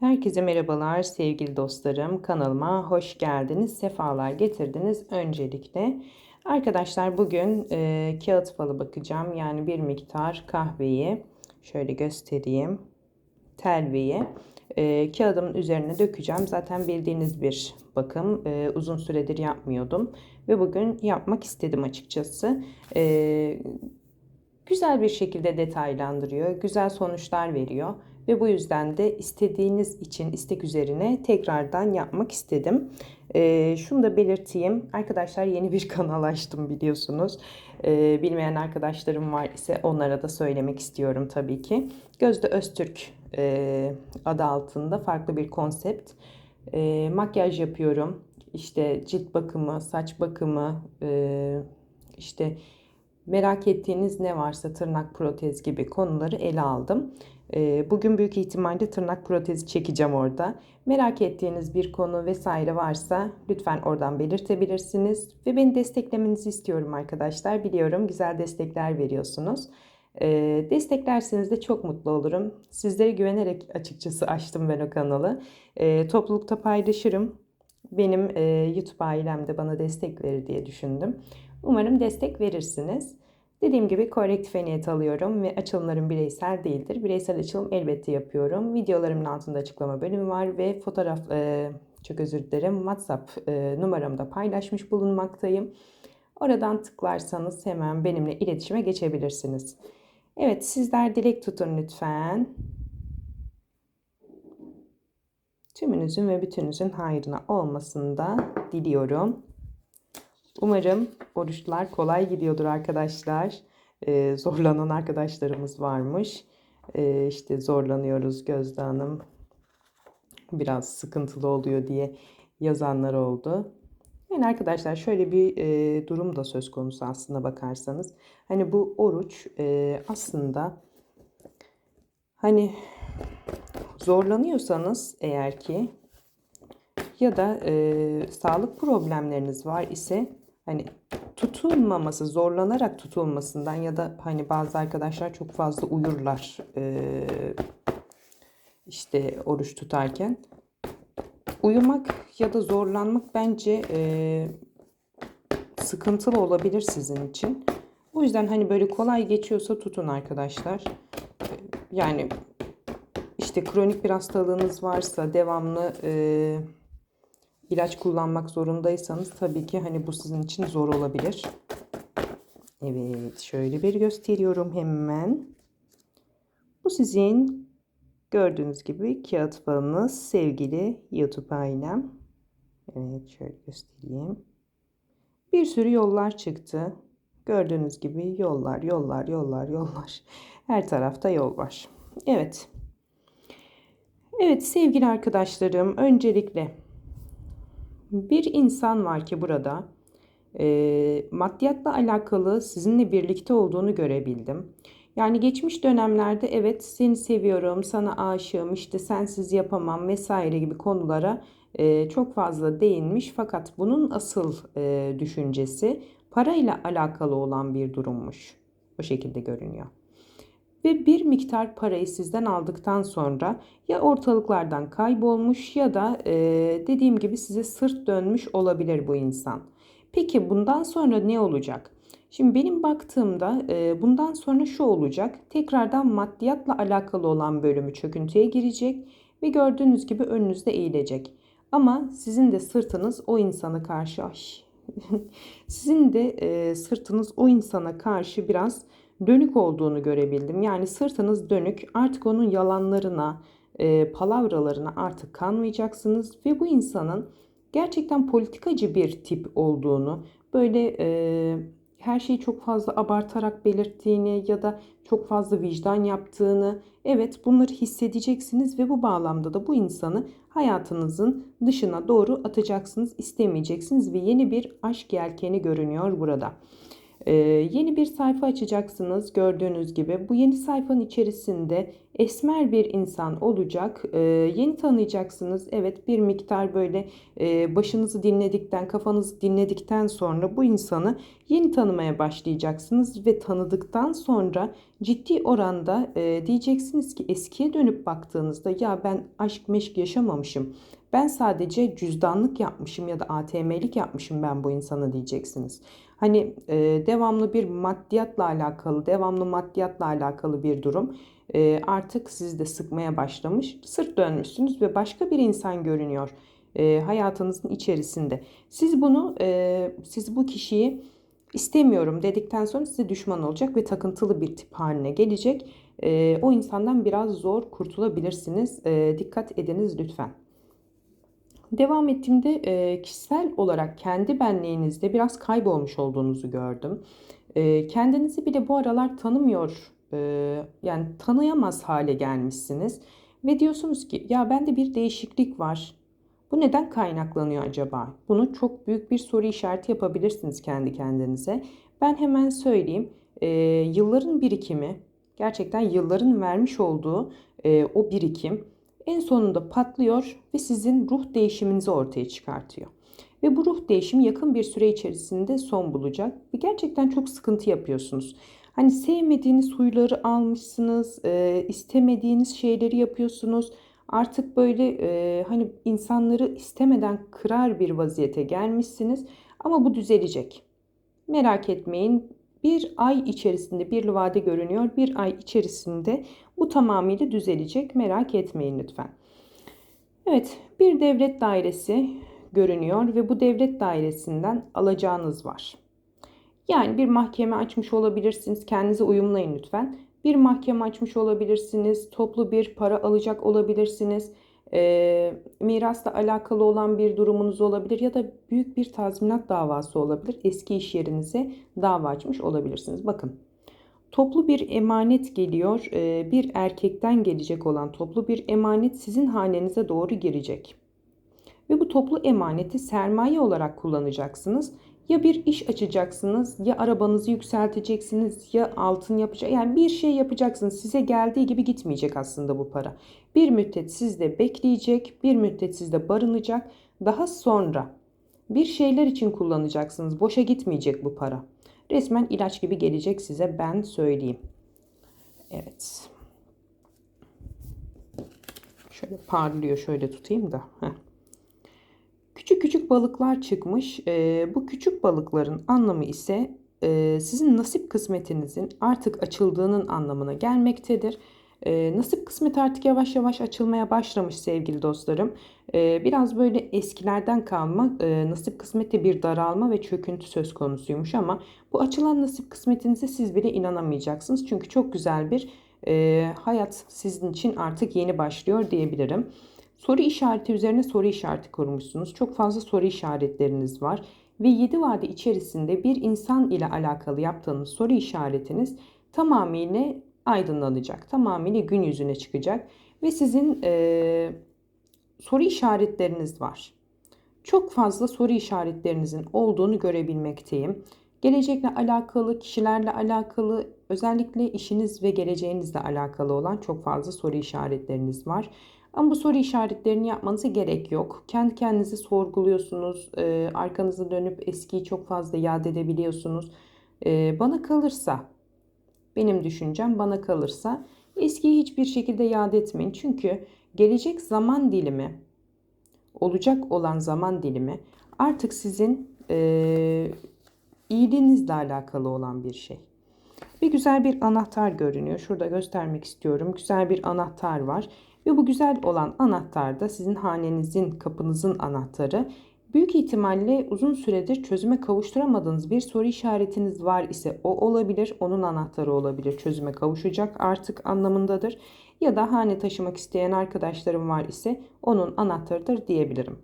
Herkese merhabalar sevgili dostlarım. Kanalıma hoş geldiniz. Sefalar getirdiniz öncelikle. Arkadaşlar bugün e, kağıt falı bakacağım. Yani bir miktar kahveyi şöyle göstereyim. Telveyi e, kağıdımın üzerine dökeceğim. Zaten bildiğiniz bir bakım. E, uzun süredir yapmıyordum. Ve bugün yapmak istedim açıkçası. E, güzel bir şekilde detaylandırıyor. Güzel sonuçlar veriyor. Ve bu yüzden de istediğiniz için istek üzerine tekrardan yapmak istedim. Ee, şunu da belirteyim. Arkadaşlar yeni bir kanal açtım biliyorsunuz. Ee, bilmeyen arkadaşlarım var ise onlara da söylemek istiyorum tabii ki. Gözde Öztürk e, adı altında farklı bir konsept. E, makyaj yapıyorum. İşte cilt bakımı, saç bakımı, e, işte merak ettiğiniz ne varsa tırnak protez gibi konuları ele aldım. Ee, bugün büyük ihtimalle tırnak protezi çekeceğim orada. Merak ettiğiniz bir konu vesaire varsa lütfen oradan belirtebilirsiniz. Ve beni desteklemenizi istiyorum arkadaşlar. Biliyorum güzel destekler veriyorsunuz. Ee, desteklerseniz de çok mutlu olurum. Sizlere güvenerek açıkçası açtım ben o kanalı. Ee, toplulukta paylaşırım. Benim e, YouTube ailem de bana destek verir diye düşündüm. Umarım destek verirsiniz. Dediğim gibi kolektife niyet alıyorum ve açılımlarım bireysel değildir. Bireysel açılım elbette yapıyorum. Videolarımın altında açıklama bölümü var ve fotoğraf, e, çok özür dilerim, WhatsApp e, numaramda paylaşmış bulunmaktayım. Oradan tıklarsanız hemen benimle iletişime geçebilirsiniz. Evet sizler dilek tutun lütfen. Tümünüzün ve bütününüzün hayrına olmasını da diliyorum. Umarım oruçlar kolay gidiyordur arkadaşlar. Ee, zorlanan arkadaşlarımız varmış. Ee, işte zorlanıyoruz Gözde Hanım. Biraz sıkıntılı oluyor diye yazanlar oldu. Yani arkadaşlar şöyle bir e, durum da söz konusu aslında bakarsanız. Hani bu oruç e, aslında hani zorlanıyorsanız eğer ki ya da e, sağlık problemleriniz var ise hani tutulmaması, zorlanarak tutulmasından ya da hani bazı arkadaşlar çok fazla uyurlar işte oruç tutarken. Uyumak ya da zorlanmak bence sıkıntılı olabilir sizin için. O yüzden hani böyle kolay geçiyorsa tutun arkadaşlar. Yani işte kronik bir hastalığınız varsa devamlı e, ilaç kullanmak zorundaysanız tabii ki hani bu sizin için zor olabilir. Evet şöyle bir gösteriyorum hemen. Bu sizin gördüğünüz gibi kağıt falınız sevgili YouTube ailem. Evet şöyle göstereyim. Bir sürü yollar çıktı. Gördüğünüz gibi yollar, yollar, yollar, yollar. Her tarafta yol var. Evet. Evet sevgili arkadaşlarım öncelikle bir insan var ki burada e, maddiyatla alakalı sizinle birlikte olduğunu görebildim. Yani geçmiş dönemlerde evet seni seviyorum, sana aşığım, işte sensiz yapamam vesaire gibi konulara e, çok fazla değinmiş. Fakat bunun asıl e, düşüncesi parayla alakalı olan bir durummuş. O şekilde görünüyor ve bir miktar parayı sizden aldıktan sonra ya ortalıklardan kaybolmuş ya da e, dediğim gibi size sırt dönmüş olabilir bu insan. Peki bundan sonra ne olacak? Şimdi benim baktığımda e, bundan sonra şu olacak. Tekrardan maddiyatla alakalı olan bölümü çöküntüye girecek ve gördüğünüz gibi önünüzde eğilecek. Ama sizin de sırtınız o insana karşı ay, sizin de e, sırtınız o insana karşı biraz dönük olduğunu görebildim. Yani sırtınız dönük artık onun yalanlarına, e, palavralarına artık kanmayacaksınız ve bu insanın gerçekten politikacı bir tip olduğunu, böyle e, her şeyi çok fazla abartarak belirttiğini ya da çok fazla vicdan yaptığını, evet bunları hissedeceksiniz ve bu bağlamda da bu insanı hayatınızın dışına doğru atacaksınız, istemeyeceksiniz ve yeni bir aşk yelkeni görünüyor burada. Ee, yeni bir sayfa açacaksınız gördüğünüz gibi. Bu yeni sayfanın içerisinde esmer bir insan olacak. Ee, yeni tanıyacaksınız. Evet bir miktar böyle e, başınızı dinledikten, kafanızı dinledikten sonra bu insanı yeni tanımaya başlayacaksınız. Ve tanıdıktan sonra ciddi oranda e, diyeceksiniz ki eskiye dönüp baktığınızda ya ben aşk meşk yaşamamışım. Ben sadece cüzdanlık yapmışım ya da ATM'lik yapmışım ben bu insana diyeceksiniz. Hani e, devamlı bir maddiyatla alakalı, devamlı maddiyatla alakalı bir durum e, artık sizi de sıkmaya başlamış. Sırt dönmüşsünüz ve başka bir insan görünüyor e, hayatınızın içerisinde. Siz bunu, e, siz bu kişiyi istemiyorum dedikten sonra size düşman olacak ve takıntılı bir tip haline gelecek. E, o insandan biraz zor kurtulabilirsiniz. E, dikkat ediniz lütfen. Devam ettiğimde e, kişisel olarak kendi benliğinizde biraz kaybolmuş olduğunuzu gördüm. E, kendinizi bile bu aralar tanımıyor, e, yani tanıyamaz hale gelmişsiniz. Ve diyorsunuz ki ya bende bir değişiklik var. Bu neden kaynaklanıyor acaba? Bunu çok büyük bir soru işareti yapabilirsiniz kendi kendinize. Ben hemen söyleyeyim. E, yılların birikimi, gerçekten yılların vermiş olduğu e, o birikim en sonunda patlıyor ve sizin ruh değişiminizi ortaya çıkartıyor. Ve bu ruh değişimi yakın bir süre içerisinde son bulacak ve gerçekten çok sıkıntı yapıyorsunuz. Hani sevmediğiniz huyları almışsınız, e, istemediğiniz şeyleri yapıyorsunuz. Artık böyle e, hani insanları istemeden kırar bir vaziyete gelmişsiniz. Ama bu düzelecek. Merak etmeyin. Bir ay içerisinde bir vade görünüyor. Bir ay içerisinde bu tamamıyla düzelecek. Merak etmeyin lütfen. Evet, bir devlet dairesi görünüyor ve bu devlet dairesinden alacağınız var. Yani bir mahkeme açmış olabilirsiniz. Kendinize uyumlayın lütfen. Bir mahkeme açmış olabilirsiniz. Toplu bir para alacak olabilirsiniz. E, mirasla alakalı olan bir durumunuz olabilir ya da büyük bir tazminat davası olabilir. Eski iş yerinize dava açmış olabilirsiniz. Bakın Toplu bir emanet geliyor. Ee, bir erkekten gelecek olan toplu bir emanet sizin hanenize doğru girecek. Ve bu toplu emaneti sermaye olarak kullanacaksınız. Ya bir iş açacaksınız, ya arabanızı yükselteceksiniz, ya altın yapacak. Yani bir şey yapacaksınız. Size geldiği gibi gitmeyecek aslında bu para. Bir müddet sizde bekleyecek, bir müddet sizde barınacak. Daha sonra bir şeyler için kullanacaksınız. Boşa gitmeyecek bu para. Resmen ilaç gibi gelecek size ben söyleyeyim. Evet. Şöyle parlıyor şöyle tutayım da. Heh. Küçük küçük balıklar çıkmış. Ee, bu küçük balıkların anlamı ise e, sizin nasip kısmetinizin artık açıldığının anlamına gelmektedir. E, nasip kısmet artık yavaş yavaş açılmaya başlamış sevgili dostlarım. E, biraz böyle eskilerden kalma e, nasip kısmette bir daralma ve çöküntü söz konusuymuş ama bu açılan nasip kısmetinize siz bile inanamayacaksınız. Çünkü çok güzel bir e, hayat sizin için artık yeni başlıyor diyebilirim. Soru işareti üzerine soru işareti kurmuşsunuz. Çok fazla soru işaretleriniz var. Ve 7 vade içerisinde bir insan ile alakalı yaptığınız soru işaretiniz tamamıyla aydınlanacak. Tamamıyla gün yüzüne çıkacak. Ve sizin e, soru işaretleriniz var. Çok fazla soru işaretlerinizin olduğunu görebilmekteyim. Gelecekle alakalı, kişilerle alakalı, özellikle işiniz ve geleceğinizle alakalı olan çok fazla soru işaretleriniz var. Ama bu soru işaretlerini yapmanıza gerek yok. Kendi kendinizi sorguluyorsunuz. E, arkanızı dönüp eskiyi çok fazla yad edebiliyorsunuz. E, bana kalırsa, benim düşüncem bana kalırsa eskiyi hiçbir şekilde yad etmeyin. Çünkü gelecek zaman dilimi, olacak olan zaman dilimi artık sizin e, iyiliğinizle alakalı olan bir şey. Bir güzel bir anahtar görünüyor. Şurada göstermek istiyorum. Güzel bir anahtar var. Ve bu güzel olan anahtar da sizin hanenizin, kapınızın anahtarı. Büyük ihtimalle uzun süredir çözüme kavuşturamadığınız bir soru işaretiniz var ise o olabilir. Onun anahtarı olabilir. Çözüme kavuşacak artık anlamındadır. Ya da hane taşımak isteyen arkadaşlarım var ise onun anahtarıdır diyebilirim.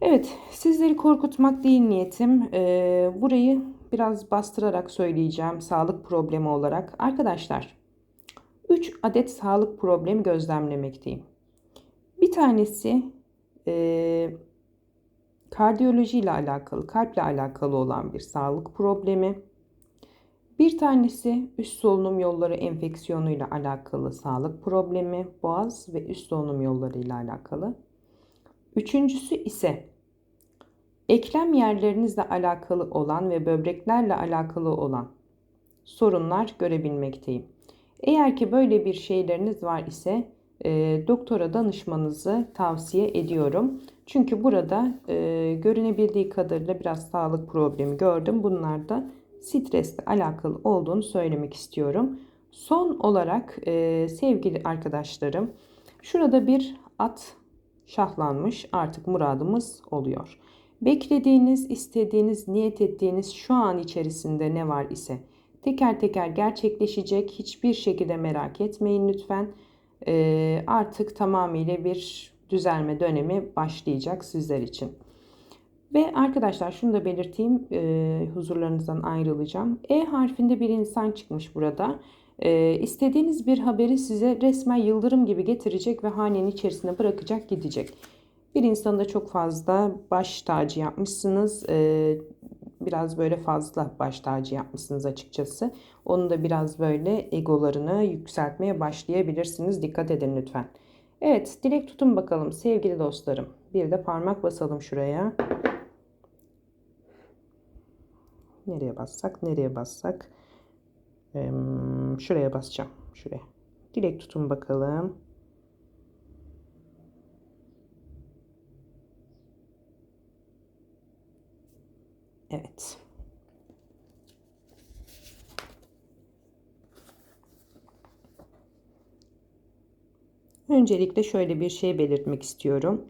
Evet sizleri korkutmak değil niyetim. Ee, burayı biraz bastırarak söyleyeceğim sağlık problemi olarak. Arkadaşlar 3 adet sağlık problemi gözlemlemekteyim. Bir tanesi e, kardiyoloji ile alakalı, kalple alakalı olan bir sağlık problemi. Bir tanesi üst solunum yolları enfeksiyonuyla alakalı sağlık problemi, boğaz ve üst solunum yolları ile alakalı. Üçüncüsü ise eklem yerlerinizle alakalı olan ve böbreklerle alakalı olan sorunlar görebilmekteyim. Eğer ki böyle bir şeyleriniz var ise e, doktora danışmanızı tavsiye ediyorum. Çünkü burada e, görünebildiği kadarıyla biraz sağlık problemi gördüm. Bunlar da stresle alakalı olduğunu söylemek istiyorum. Son olarak e, sevgili arkadaşlarım şurada bir at şahlanmış artık muradımız oluyor. Beklediğiniz, istediğiniz, niyet ettiğiniz şu an içerisinde ne var ise teker teker gerçekleşecek. Hiçbir şekilde merak etmeyin lütfen. Ee, artık tamamıyla bir düzelme dönemi başlayacak sizler için. Ve arkadaşlar şunu da belirteyim. E, huzurlarınızdan ayrılacağım. E harfinde bir insan çıkmış burada. E, istediğiniz bir haberi size resmen yıldırım gibi getirecek ve hanenin içerisine bırakacak gidecek. Bir insanda çok fazla baş tacı yapmışsınız. E, biraz böyle fazla baş tacı yapmışsınız açıkçası. Onu da biraz böyle egolarını yükseltmeye başlayabilirsiniz. Dikkat edin lütfen. Evet dilek tutun bakalım sevgili dostlarım. Bir de parmak basalım şuraya. Nereye bassak? Nereye bassak? Ee, şuraya basacağım. Şuraya. Dilek tutun bakalım. Evet. Öncelikle şöyle bir şey belirtmek istiyorum.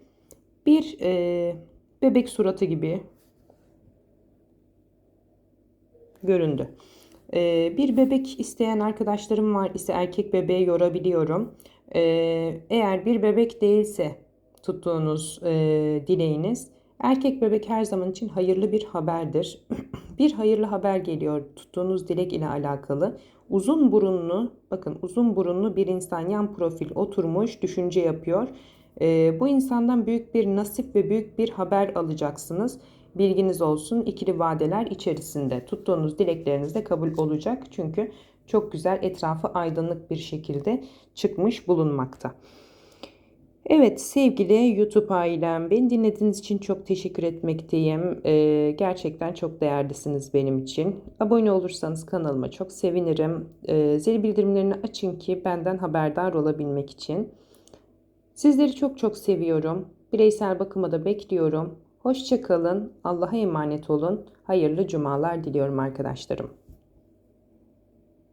Bir e, bebek suratı gibi göründü. Ee, bir bebek isteyen arkadaşlarım var ise erkek bebeği yorabiliyorum. Ee, eğer bir bebek değilse tuttuğunuz e, dileğiniz erkek bebek her zaman için hayırlı bir haberdir. bir hayırlı haber geliyor tuttuğunuz dilek ile alakalı. Uzun burunlu bakın uzun burunlu bir insan yan profil oturmuş düşünce yapıyor. Ee, bu insandan büyük bir nasip ve büyük bir haber alacaksınız. Bilginiz olsun ikili vadeler içerisinde tuttuğunuz dilekleriniz de kabul olacak. Çünkü çok güzel etrafı aydınlık bir şekilde çıkmış bulunmakta. Evet sevgili YouTube ailem beni dinlediğiniz için çok teşekkür etmekteyim. Ee, gerçekten çok değerlisiniz benim için. Abone olursanız kanalıma çok sevinirim. Ee, zil bildirimlerini açın ki benden haberdar olabilmek için. Sizleri çok çok seviyorum. Bireysel bakıma da bekliyorum. Hoşçakalın. Allah'a emanet olun. Hayırlı cumalar diliyorum arkadaşlarım.